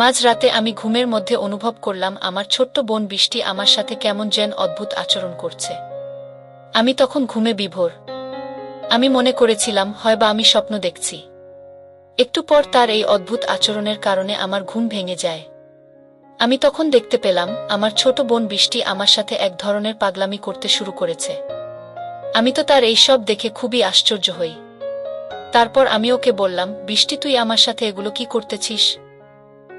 মাঝ রাতে আমি ঘুমের মধ্যে অনুভব করলাম আমার ছোট্ট বোন বৃষ্টি আমার সাথে কেমন যেন অদ্ভুত আচরণ করছে। আমি তখন ঘুমে বিভোর। আমি মনে করেছিলাম, হয়বা আমি স্বপ্ন দেখছি। একটু পর তার এই অদ্ভুত আচরণের কারণে আমার ঘুম ভেঙে যায়। আমি তখন দেখতে পেলাম, আমার ছোট বোন বৃষ্টি আমার সাথে এক ধরনের পাগলামি করতে শুরু করেছে। আমি তো তার এই সব দেখে খুবই আশ্চর্য হই। তারপর আমি ওকে বললাম, বৃষ্টি, তুই আমার সাথে এগুলো কি করতেছিস?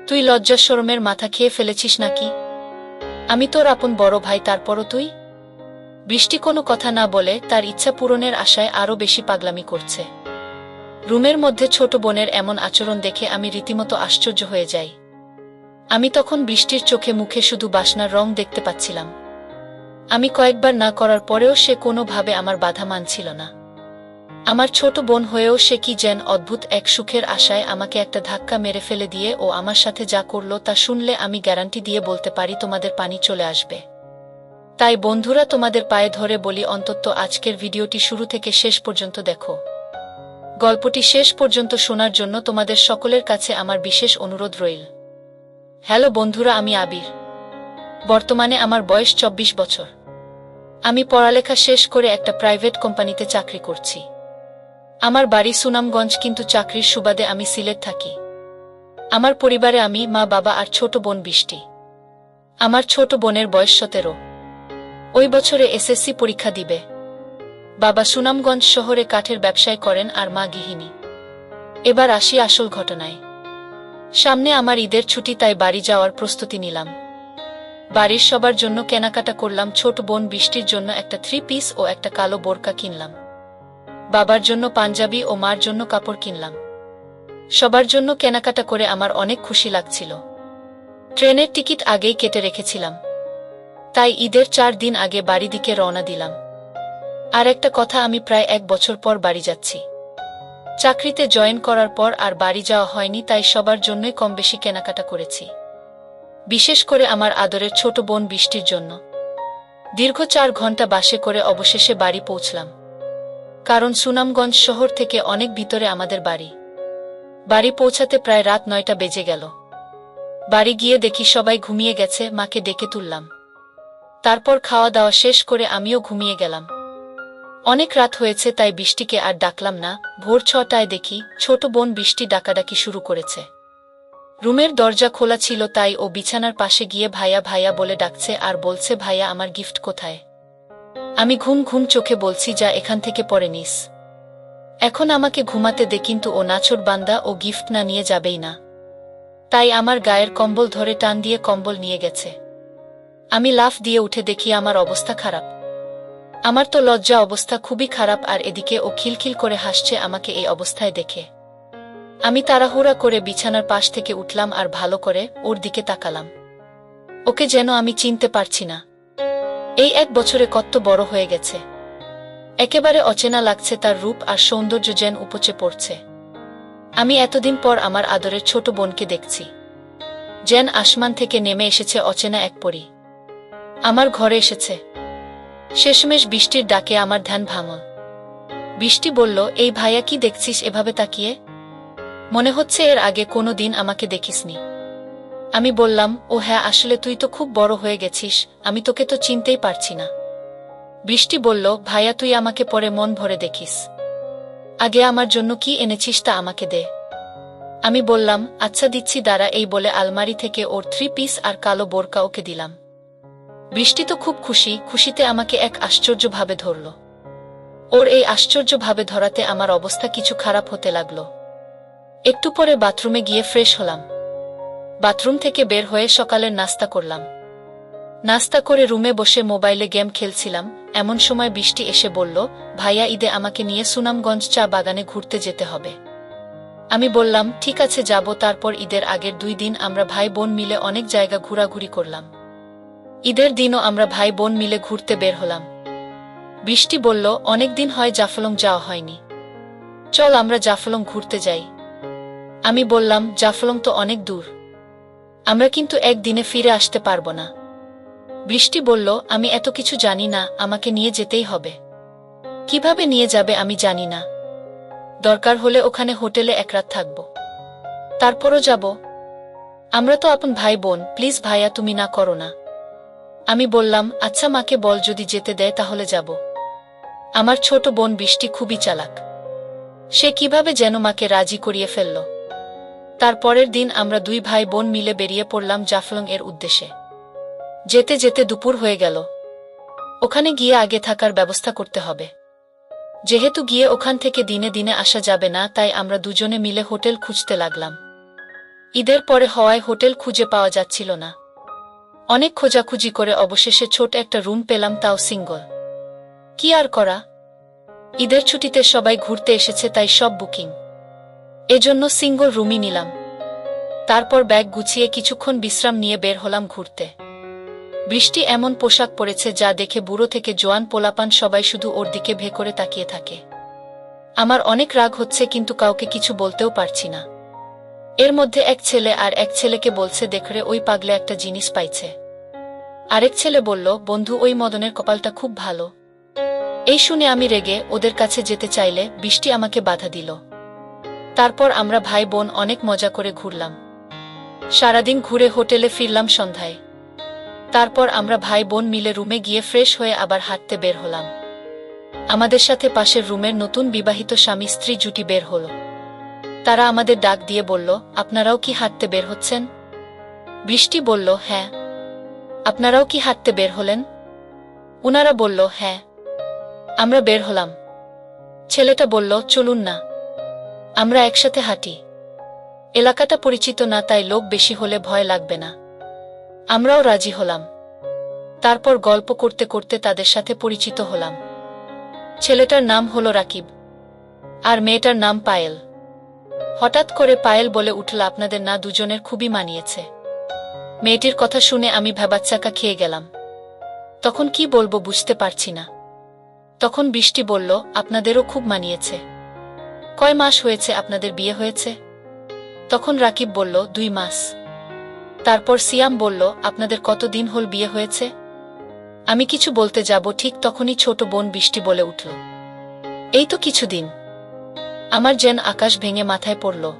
তুই লজ্জা শরমের মাথা খেয়ে ফেলেছিস নাকি? আমি তোর আপন বড় ভাই, তারপরও তুই? বৃষ্টি কোনো কথা না বলে তার ইচ্ছা পূরণের আশায় আরও বেশি পাগলামি করছে। রুমের মধ্যে ছোট বোনের এমন আচরণ দেখে আমি রীতিমতো আশ্চর্য হয়ে যাই। আমি তখন বৃষ্টির চোখে মুখে শুধু বাসনার রং দেখতে পাচ্ছিলাম। আমি কয়েকবার না করার পরেও সে কোনোভাবে আমার বাধা মানছিল না। আমার ছোট বোন হয়েও সে কি যেন অদ্ভুত এক সুখের আশায় আমাকে একটা ধাক্কা মেরে ফেলে দিয়ে ও আমার সাথে যা করল তা শুনলে আমি গ্যারান্টি দিয়ে বলতে পারি তোমাদের পানি চলে আসবে। তাই বন্ধুরা তোমাদের পায়ে ধরে বলি অন্তত আজকের ভিডিওটি শুরু থেকে শেষ পর্যন্ত দেখো। গল্পটি শেষ পর্যন্ত শোনার জন্য তোমাদের সকলের কাছে আমার বিশেষ অনুরোধ রইল। হ্যালো বন্ধুরা, আমি আবির। বর্তমানে আমার বয়স চব্বিশ বছর। আমি পড়ালেখা শেষ করে একটা প্রাইভেট কোম্পানিতে চাকরি করছি। আমার বাড়ি সুনামগঞ্জ, কিন্তু চাকরির সুবাদে আমি সিলেট থাকি। আমার পরিবারে আমি মা, বাবা আর ছোট বোন বৃষ্টি আমার ছোট বোনের বয়স সতেরো। ওই বছরে এসএসসি পরীক্ষা দিবে। বাবা সুনামগঞ্জ শহরে কাঠের ব্যবসায় করেন আর মা গৃহিণী। এবার আসি আসল ঘটনায়। সামনে আমার ঈদের ছুটি, তাই বাড়ি যাওয়ার প্রস্তুতি নিলাম। বাড়ির সবার জন্য কেনাকাটা করলাম, ছোট বোন বৃষ্টির জন্য একটা থ্রি পিস ও একটা কালো বোরকা কিনলাম। বাবার জন্য পাঞ্জাবি ও মার জন্য কাপড় কিনলাম। সবার জন্য কেনাকাটা করে আমার অনেক খুশি লাগছিল। ট্রেনের টিকিট আগেই কেটে রেখেছিলাম। তাই ঈদের চার দিন আগে বাড়ি দিকে রওনা দিলাম। আর একটা কথা, আমি প্রায় এক বছর পর বাড়ি যাচ্ছি। চাকরিতে জয়েন করার পর আর বাড়ি যাওয়া হয়নি, তাই সবার জন্যই কম বেশি কেনাকাটা করেছি। বিশেষ করে আমার আদরের ছোট বোন বৃষ্টির জন্য। দীর্ঘ চার ঘণ্টা বাসে করে অবশেষে বাড়ি পৌঁছলাম। কারণ সুনামগঞ্জ শহর থেকে অনেক ভিতরে আমাদের বাড়ি। বাড়ি পৌঁছাতে প্রায় রাত নয়টা বেজে গেল। বাড়ি গিয়ে দেখি সবাই ঘুমিয়ে গেছে, মাকে ডেকে তুললাম। তারপর খাওয়া দাওয়া শেষ করে আমিও ঘুমিয়ে গেলাম। অনেক রাত হয়েছে, তাই বৃষ্টিকে আর ডাকলাম না। ভোর ছটায় দেখি ছোট বোন বৃষ্টি ডাকাডাকি শুরু করেছে। রুমের দরজা খোলা ছিল তাই ও বিছানার পাশে গিয়ে ভাইয়া ভাইয়া বলে ডাকছে আর বলছে, ভাইয়া, আমার গিফট কোথায়? আমি ঘুম ঘুম চোখে বলছি, যা এখান থেকে পরে নিস। এখন আমাকে ঘুমাতে দে, কিন্তু ও নাছর বান্দা, ও গিফট না নিয়ে যাবেই না। তাই আমার গায়ের কম্বল ধরে টান দিয়ে কম্বল নিয়ে গেছে। আমি লাফ দিয়ে উঠে দেখি আমার অবস্থা খারাপ। আমার তো লজ্জা অবস্থা খুবই খারাপ, আর এদিকে ও খিলখিল করে হাসছে আমাকে এই অবস্থায় দেখে। আমি তাড়াহুড়া করে বিছানার পাশ থেকে উঠলাম আর ভালো করে ওর দিকে তাকালাম। ওকে যেন আমি চিনতে পারছি না। এই এক বছরে কত বড় হয়ে গেছে। একেবারে অচেনা লাগছে তার রূপ আর সৌন্দর্য যেন উপচে পড়ছে। আমি এতদিন পর আমার আদরের ছোট বোনকে দেখছি। যেন আসমান থেকে নেমে এসেছে অচেনা এক পরি। আমার ঘরে এসেছে। শেষমেশ বৃষ্টির ডাকে আমার ধ্যান ভাঙল। বৃষ্টি বলল, এই ভাইয়া কি দেখছিস, এভাবে তাকিয়ে? মনে হচ্ছে এর আগে কোনো দিন আমাকে দেখিসনি। আমি বললাম, ও হ্যাঁ আসলে তুই তো খুব বড় হয়ে গেছিস, আমি তোকে তো চিনতেই পারছি না। বৃষ্টি বলল, ভাইয়া, তুই আমাকে পরে মন ভরে দেখিস। আগে আমার জন্য কি এনেছিস তা আমাকে দে। আমি বললাম আচ্ছা দিচ্ছি, দাঁড়া। এই বলে আলমারি থেকে ওর থ্রি পিস আর কালো বোরকা ওকে দিলাম। বৃষ্টি তো খুব খুশি, খুশিতে আমাকে এক আশ্চর্যভাবে ধরল। ওর এই আশ্চর্যভাবে ধরাতে আমার অবস্থা কিছু খারাপ হতে লাগল। একটু পরে বাথরুমে গিয়ে ফ্রেশ হলাম। বাথরুম থেকে বের হয়ে সকালের নাস্তা করলাম। নাস্তা করে রুমে বসে মোবাইলে গেম খেলছিলাম, এমন সময় বৃষ্টি এসে বলল, ভাইয়া, ঈদে আমাকে নিয়ে সুনামগঞ্জ চা বাগানে ঘুরতে যেতে হবে। আমি বললাম, ঠিক আছে, যাব। তারপর ঈদের আগের দুই দিন আমরা ভাই বোন মিলে অনেক জায়গা ঘোরাঘুরি করলাম। ঈদের দিনও আমরা ভাই বোন মিলে ঘুরতে বের হলাম। বৃষ্টি বলল, অনেক দিন হয় জাফলং যাওয়া হয়নি। চল আমরা জাফলং ঘুরতে যাই। আমি বললাম, জাফলং তো অনেক দূর। আমরা কিন্তু একদিনে ফিরে আসতে পারব না। বৃষ্টি বলল, আমি এত কিছু জানি না, আমাকে নিয়ে যেতেই হবে। কীভাবে নিয়ে যাবে আমি জানি না। দরকার হলে ওখানে হোটেলে এক রাত থাকব। তারপরও যাব। আমরা তো আপন ভাই বোন, প্লিজ ভাইয়া তুমি না করো না। আমি বললাম আচ্ছা মাকে বল যদি যেতে দেয় তাহলে যাব। আমার ছোট বোন বৃষ্টি খুবই চালাক। সে কীভাবে যেন মাকে রাজি করিয়ে ফেলল। তার পরের দিন আমরা দুই ভাই বোন মিলে বেরিয়ে পড়লাম জাফলং এর উদ্দেশ্যে। যেতে যেতে দুপুর হয়ে গেল। ওখানে গিয়ে আগে থাকার ব্যবস্থা করতে হবে। যেহেতু গিয়ে ওখান থেকে দিনে দিনে আসা যাবে না, তাই আমরা দুজনে মিলে হোটেল খুঁজতে লাগলাম। ঈদের পরে হওয়ায় হোটেল খুঁজে পাওয়া যাচ্ছিল না। অনেক খোঁজাখুঁজি করে অবশেষে ছোট একটা রুম পেলাম তাও সিঙ্গল। কি আর করা? ঈদের ছুটিতে সবাই ঘুরতে এসেছে, তাই সব বুকিং। এজন্য সিঙ্গল রুমই নিলাম। তারপর ব্যাগ গুছিয়ে কিছুক্ষণ বিশ্রাম নিয়ে বের হলাম ঘুরতে। বৃষ্টি এমন পোশাক পরেছে যা দেখে বুড়ো থেকে জোয়ান পোলাপান সবাই শুধু ওর দিকে ভে করে তাকিয়ে থাকে। আমার অনেক রাগ হচ্ছে কিন্তু কাউকে কিছু বলতেও পারছি না। এর মধ্যে এক ছেলে আর এক ছেলেকে বলছে, দেখরে ওই পাগলে একটা জিনিস পাইছে। আরেক ছেলে বলল, বন্ধু, ওই মদনের কপালটা খুব ভালো। এই শুনে আমি রেগে ওদের কাছে যেতে চাইলে বৃষ্টি আমাকে বাধা দিল। তারপর আমরা ভাই বোন অনেক মজা করে ঘুরলাম। সারাদিন ঘুরে হোটেলে ফিরলাম সন্ধ্যায়। তারপর আমরা ভাই বোন মিলে রুমে গিয়ে ফ্রেশ হয়ে আবার হাঁটতে বের হলাম। আমাদের সাথে পাশের রুমের নতুন বিবাহিত স্বামী স্ত্রী জুটি বের হল। তারা আমাদের ডাক দিয়ে বলল, আপনারাও কি হাঁটতে বের হচ্ছেন? বৃষ্টি বলল হ্যাঁ। আপনারাও কি হাঁটতে বের হলেন? উনারা বলল হ্যাঁ। আমরা বের হলাম। ছেলেটা বলল, চলুন না। আমরা একসাথে হাঁটি। এলাকাটা পরিচিত না, তাই লোক বেশি হলে ভয় লাগবে না। আমরাও রাজি হলাম। তারপর গল্প করতে করতে তাদের সাথে পরিচিত হলাম। ছেলেটার নাম হল রাকিব, আর মেয়েটার নাম পায়েল। হঠাৎ করে পায়েল বলে উঠল, আপনাদের না দুজনের খুবই মানিয়েছে। মেয়েটির কথা শুনে আমি ভ্যাবাচ্চাকা খেয়ে গেলাম। তখন কি বলব বুঝতে পারছি না। তখন বৃষ্টি বলল, আপনাদেরও খুব মানিয়েছে। কয় মাস হয়েছে আপনাদের বিয়ে হয়েছে? তখন রাকিব বলল, দুই মাস। তারপর সিয়াম বলল, আপনাদের কতদিন হল বিয়ে হয়েছে? আমি কিছু বলতে যাব, ঠিক তখনই ছোট বোন বৃষ্টি বলে উঠল। এই তো কিছুদিন। আমার যেন আকাশ ভেঙে মাথায় পড়ল।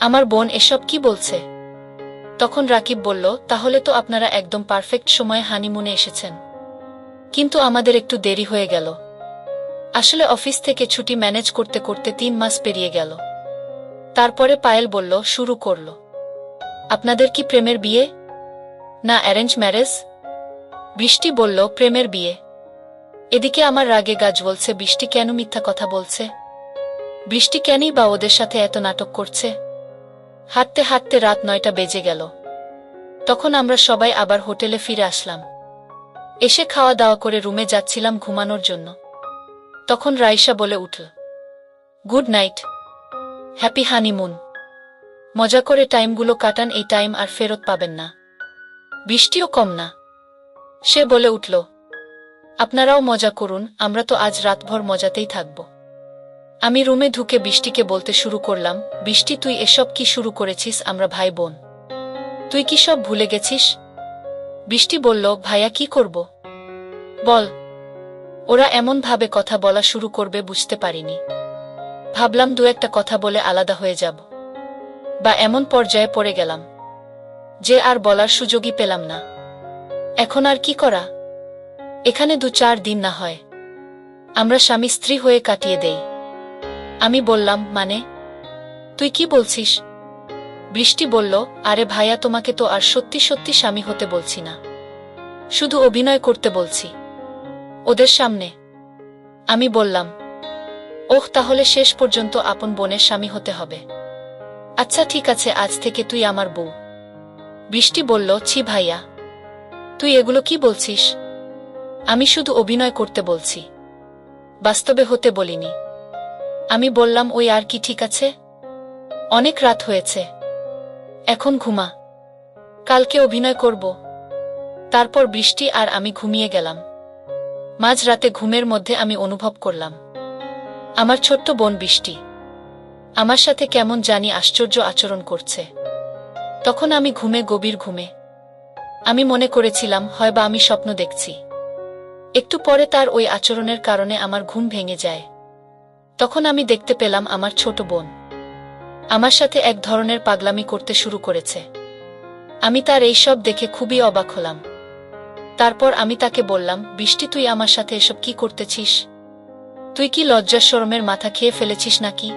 আমার বোন এসব কি বলছে? তখন রাকিব বলল, তাহলে তো আপনারা একদম পারফেক্ট সময়ে হানিমুনে এসেছেন। কিন্তু আমাদের একটু দেরি হয়ে গেল। আসলে অফিস থেকে ছুটি ম্যানেজ করতে করতে তিন মাস পেরিয়ে গেল। তারপরে পায়েল বলল, শুরু করল। আপনাদের কি প্রেমের বিয়ে? না, অ্যারেঞ্জ ম্যারেজ। বৃষ্টি বলল, প্রেমের বিয়ে। এদিকে আমার রাগে গাছ বলছে, বৃষ্টি কেন মিথ্যা কথা বলছে? বৃষ্টি কেনই বা ওদের সাথে এত নাটক করছে? হাঁটতে হাঁটতে রাত নয়টা বেজে গেল। তখন আমরা সবাই আবার হোটেলে ফিরে আসলাম। এসে খাওয়া দাওয়া করে রুমে যাচ্ছিলাম ঘুমানোর জন্য। তখন রাইসা বলে উঠল গুড নাইট, হ্যাপি হানিমুন। মজা করে টাইমগুলো কাটান, এই টাইম আর ফেরত পাবেন না। বৃষ্টিও কম না। সে বলে উঠল, আপনারাও মজা করুন, আমরা তো আজ রাতভর মজাতেই থাকব। আমি রুমে ঢুকে বৃষ্টিকে বলতে শুরু করলাম, বৃষ্টি, তুই এসব কি শুরু করেছিস, আমরা ভাই বোন? তুই কি সব ভুলে গেছিস? বৃষ্টি বলল, ভাইয়া, কি করব? বল ওরা এমনভাবে কথা বলা শুরু করবে বুঝতে পারিনি। ভাবলাম দু একটা কথা বলে আলাদা হয়ে যাব। বা এমন পর্যায়ে পড়ে গেলাম। যে আর বলার সুযোগই পেলাম না। এখন আর কি করা? এখানে দু চার দিন না হয়। আমরা স্বামী স্ত্রী হয়ে কাটিয়ে দেই। আমি বললাম মানে? তুই কি বলছিস? বৃষ্টি বলল, আরে ভাইয়া, তোমাকে তো আর সত্যি সত্যি স্বামী হতে বলছি না। শুধু অভিনয় করতে বলছি। ওদের সামনে। আমি বললাম, ওহ, তাহলে শেষ পর্যন্ত আপন বোনের স্বামী হতে হবে। আচ্ছা ঠিক আছে, আজ থেকে তুই আমার বউ। বৃষ্টি বলল, ছি ভাইয়া, তুই এগুলো কি বলছিস? আমি শুধু অভিনয় করতে বলছি। বাস্তবে হতে বলিনি। আমি বললাম, ওই আর কি ঠিক আছে? অনেক রাত হয়েছে। এখন ঘুমা। কালকে অভিনয় করব। তারপর বৃষ্টি আর আমি ঘুমিয়ে গেলাম। মাঝরাতে ঘুমের মধ্যে আমি অনুভব করলাম। আমার ছোট্ট বোন বৃষ্টি। আমার সাথে কেমন জানি আশ্চর্য আচরণ করছে। তখন আমি ঘুমে, গভীর ঘুমে। আমি মনে করেছিলাম, হয়বা আমি স্বপ্ন দেখছি। একটু পরে তার ওই আচরণের কারণে আমার ঘুম ভেঙে যায়। তখন আমি দেখতে পেলাম আমার ছোট বোন। আমার সাথে এক ধরনের পাগলামি করতে শুরু করেছে। আমি তার এই সব দেখে খুবই অবাক হলাম। তারপর আমি তাকে বললাম, বৃষ্টি, তুই আমার সাথে এসব কি করতেছিস? তুই কি লজ্জার শরমের মাথা খেয়ে ফেলেছিস নাকি?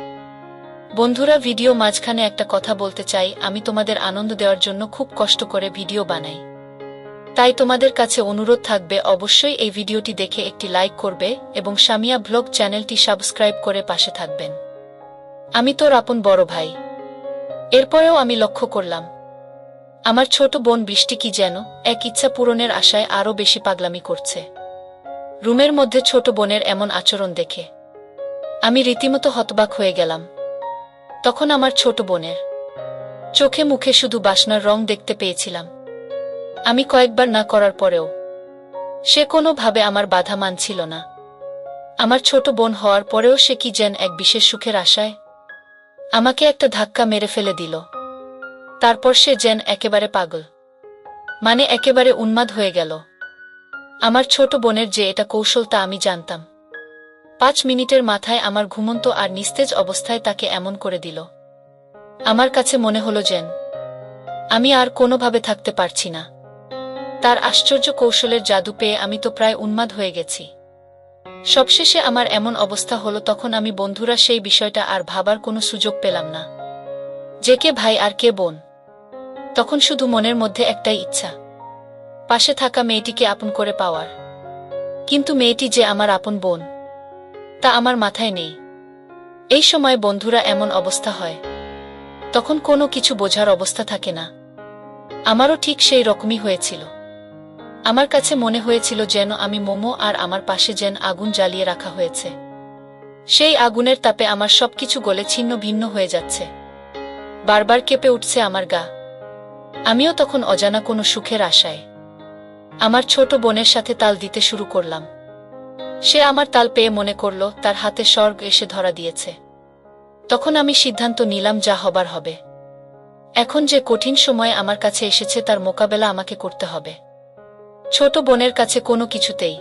বন্ধুরা, ভিডিও মাঝখানে একটা কথা বলতে চাই, আমি তোমাদের আনন্দ দেওয়ার জন্য খুব কষ্ট করে ভিডিও বানাই। তাই তোমাদের কাছে অনুরোধ থাকবে, অবশ্যই এই ভিডিওটি দেখে একটি লাইক করবে এবং সামিয়া ব্লগ চ্যানেলটি সাবস্ক্রাইব করে পাশে থাকবেন। আমি তোর আপন বড় ভাই। এরপরেও আমি লক্ষ্য করলাম আমার ছোট বোন বৃষ্টি কি যেন এক ইচ্ছা পূরণের আশায় আরও বেশি পাগলামি করছে। রুমের মধ্যে ছোট বোনের এমন আচরণ দেখে। আমি রীতিমতো হতবাক হয়ে গেলাম। তখন আমার ছোট বোনের। চোখে মুখে শুধু বাসনার রং দেখতে পেয়েছিলাম। আমি কয়েকবার না করার পরেও। সে কোনোভাবে আমার বাধা মানছিল না। আমার ছোট বোন হওয়ার পরেও সে কি যেন এক বিশেষ সুখের আশায় আমাকে একটা ধাক্কা মেরে ফেলে দিল। তারপর সে যেন একেবারে পাগল। মানে একেবারে উন্মাদ হয়ে গেল। আমার ছোট বোনের যে এটা কৌশল তা আমি জানতাম। পাঁচ মিনিটের মাথায় আমার ঘুমন্ত আর নিস্তেজ অবস্থায় তাকে এমন করে দিল। আমার কাছে মনে হলো যেন, আমি আর কোনোভাবে থাকতে পারছি না। তার আশ্চর্য কৌশলের জাদু পেয়ে আমি তো প্রায় উন্মাদ হয়ে গেছি। সবশেষে আমার এমন অবস্থা হলো তখন আমি বন্ধুরা সেই বিষয়টা আর ভাবার কোনো সুযোগ পেলাম না। যে কে ভাই আর কে বোন। তখন শুধু মনের মধ্যে একটাই ইচ্ছা। পাশে থাকা মেয়েটিকে আপন করে পাওয়ার। কিন্তু মেয়েটি যে আমার আপন বোন, তা আমার মাথায় নেই। এই সময় বন্ধুরা এমন অবস্থা হয়। তখন কোনো কিছু বোঝার অবস্থা থাকে না। আমারও ঠিক সেই রকমই হয়েছিল। আমার কাছে মনে হয়েছিল যেন আমি মোমো আর আমার পাশে যেন আগুন জ্বালিয়ে রাখা হয়েছে। সেই আগুনের তাপে আমার সবকিছু গলে ছিন্ন ভিন্ন হয়ে যাচ্ছে। বারবার কেঁপে উঠছে আমার গা। আমিও তখন অজানা কোনো সুখের আশায় আমার ছোট বোনের সাথে তাল দিতে শুরু করলাম। সে আমার তাল পেয়ে মনে করল, তার হাতে স্বর্গ এসে ধরা দিয়েছে। তখন আমি সিদ্ধান্ত নিলাম যা হবার হবে। এখন যে কঠিন সময় আমার কাছে এসেছে, তার মোকাবেলা আমাকে করতে হবে। ছোট বোনের কাছে কোনো কিছুতেই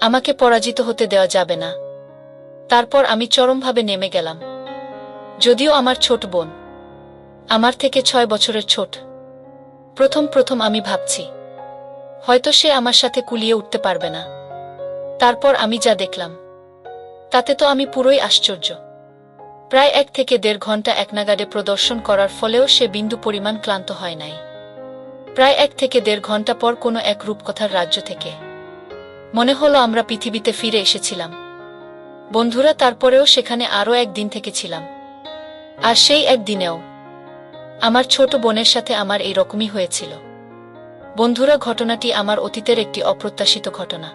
আমাকে পরাজিত হতে দেওয়া যাবে না। তারপর আমি চরমভাবে নেমে গেলাম। যদিও আমার ছোট বোন আমার থেকে ছয় বছরের ছোট। প্রথম প্রথম আমি ভাবছি, হয়তো সে আমার সাথে কুলিয়ে উঠতে পারবে না। তারপর আমি যা দেখলাম, তাতে তো আমি পুরোই আশ্চর্য। প্রায় এক থেকে দেড় ঘণ্টা একনাগাড়ে প্রদর্শন করার ফলেও সে বিন্দু পরিমাণ ক্লান্ত হয় নাই। প্রায় এক থেকে দেড় ঘণ্টা পর কোনো এক রূপকথার রাজ্য থেকে। মনে হলো আমরা পৃথিবীতে ফিরে এসেছিলাম। বন্ধুরা, তারপরেও সেখানে আরও একদিন থেকে ছিলাম। আর সেই একদিনেও আমার ছোট বোনের সাথে আমার এই রকমই হয়েছিল। বন্ধুরা, ঘটনাটি আমার অতীতের একটি অপ্রত্যাশিত ঘটনা।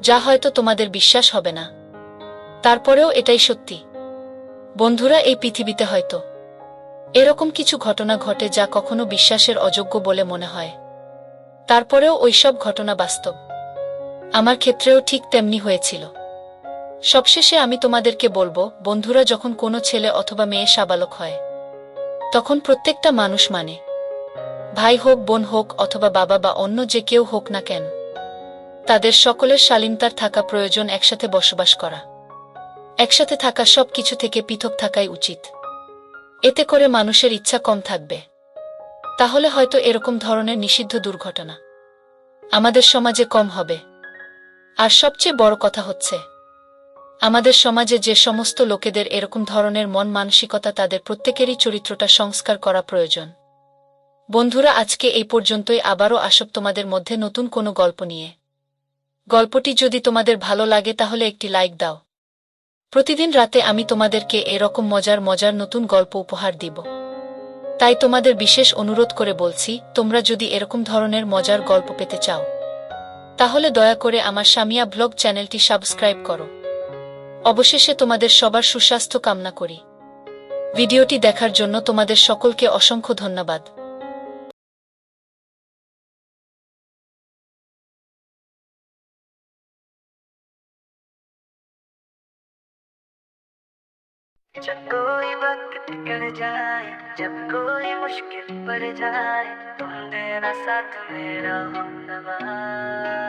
যা হয়তো তোমাদের বিশ্বাস হবে না। তারপরেও এটাই সত্যি। বন্ধুরা, এই পৃথিবীতে হয়তো এরকম কিছু ঘটনা ঘটে যা কখনো বিশ্বাসের অযোগ্য বলে মনে হয়। তারপরেও ওইসব ঘটনা বাস্তব। আমার ক্ষেত্রেও ঠিক তেমনি হয়েছিল। সবশেষে আমি তোমাদেরকে বলব, বন্ধুরা, যখন কোনো ছেলে অথবা মেয়ে সাবালক হয় তখন প্রত্যেকটা মানুষ মানে। ভাই হোক, বোন হোক, অথবা বাবা বা অন্য যে কেউ হোক না কেন, তাদের সকলের শালীনতার থাকা প্রয়োজন একসাথে বসবাস করা। একসাথে থাকা সব কিছু থেকে পৃথক থাকাই উচিত। এতে করে মানুষের ইচ্ছা কম থাকবে। তাহলে হয়তো এরকম ধরনের নিষিদ্ধ দুর্ঘটনা আমাদের সমাজে কম হবে। আর সবচেয়ে বড় কথা হচ্ছে আমাদের সমাজে যে সমস্ত লোকেদের এরকম ধরনের মন মানসিকতা তাদের প্রত্যেকেরই চরিত্রটা সংস্কার করা প্রয়োজন। বন্ধুরা, আজকে এই পর্যন্তই। আবারও আসব তোমাদের মধ্যে নতুন কোনো গল্প নিয়ে। গল্পটি যদি তোমাদের ভালো লাগে তাহলে একটি লাইক দাও। প্রতিদিন রাতে আমি তোমাদেরকে এরকম মজার মজার নতুন গল্প উপহার দিব। তাই তোমাদের বিশেষ অনুরোধ করে বলছি, তোমরা যদি এরকম ধরনের মজার গল্প পেতে চাও, তাহলে দয়া করে আমার সামিয়া ব্লগ চ্যানেলটি সাবস্ক্রাইব করো। অবশেষে তোমাদের সবার সুস্বাস্থ্য কামনা করি ভিডিওটি দেখার জন্য তোমাদের সকলকে অসংখ্য ধন্যবাদ जब कोई वक्त निकल जाए जब कोई मुश्किल पड़ जाए तुम देना साथ मेरा हमनवाज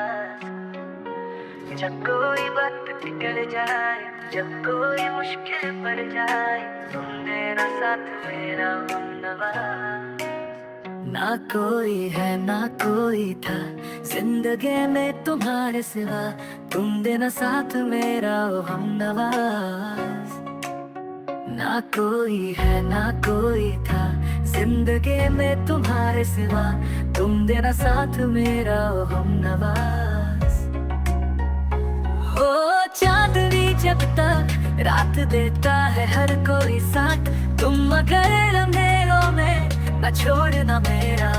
जब कोई वक्त निकल जाए, जब कोई मुश्किल पड़ जाए, तुम देना साथ, मेरा ना कोई है, ना कोई था, ज़िंदगी में तुम्हारे सिवा, तुम देना साथ मेरा ओ हम नवाज़ ना कोई है, ना कोई था, ज़िंदगी में तुम्हारे सिवा, तुम देना साथ मेरा ओ हम नवाज़ ओ चांदनी जब तक रात देता है हर कोई साथ, तुम मगर अंधेरों में न छोड़ना मेरा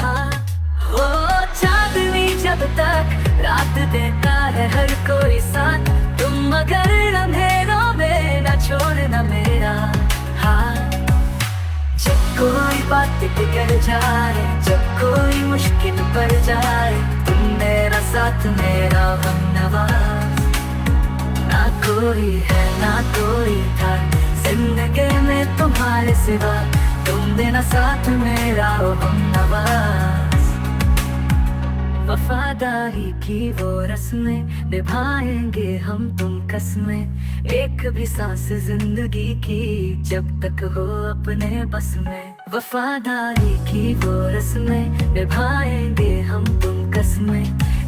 हाथ। ओ चांदनी जब तक रात देता है हर कोई साथ, तुम मगर अंधेरों में न छोड़ना मेरा हाथ। जब कोई बात बिगड़ जाए, जब कोई मुश्किल पड़ जाए, तुम मेरा साथ, मेरा हम नवाज़ ना कोई है ना कोई था। ज़िंदगी में तुम्हारे सिवा तुम देना साथ मेरा ओ हम नवाज़। वफादारी की वो रस्में निभाएँगे हम तुम कसमें। एक भी सांस ज़िंदगी की जब तक हो अपने बस में। वफादारी की वो रस्में निभाएँगे हम तुम कसमें।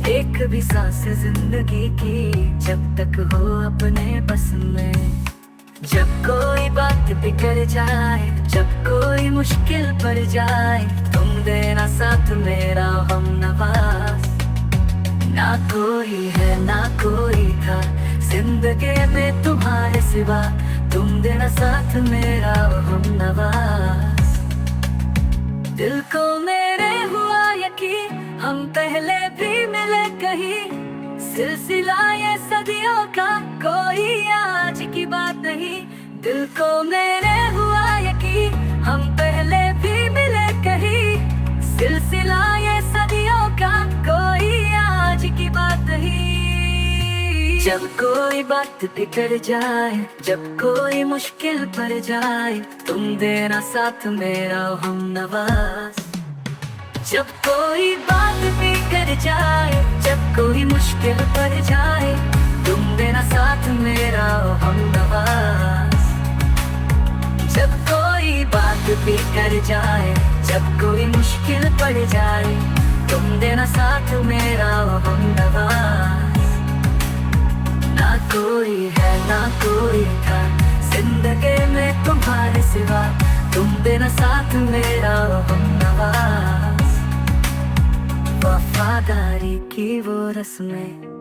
एक भी सांस ज़िंदगी की जब तक हो अपने बस में। जब कोई बात बिगड़ जाए, जब कोई मुश्किल पड़ जाए, तुम देना साथ मेरा हम नवाज़। ना कोई है, ना कोई था, ज़िंदगी में तुम्हारे सिवा, तुम देना साथ मेरा हम नवाज़। दिल को मेरे हुआ यकीन हम पहले भी मिले कहीं। सिलसिला ये सदियों का कोई आज की बात नहीं। दिल को मेरे हुआ यकीन, हम पहले भी मिले कहीं। सिलसिला ये सदियों का कोई आज की बात नहीं। जब कोई बात बिगड़ जाए, जब कोई मुश्किल पड़ जाए, तुम देना साथ मेरा, हम नवाज़। जब कोई बात भी कर जाए, जब कोई मुश्किल पड़ जाए, तुम देना साथ मेरा हम नवाज़। जब कोई बात बिगड़ जाए, जब कोई मुश्किल पड़ जाए, तुम देना साथ मेरा हम नवाज़। ना कोई है, ना कोई था, ज़िंदगी में तुम्हारे सिवा, तुम देना साथ मेरा हम नवाज़। वफादारी की वो रस्में।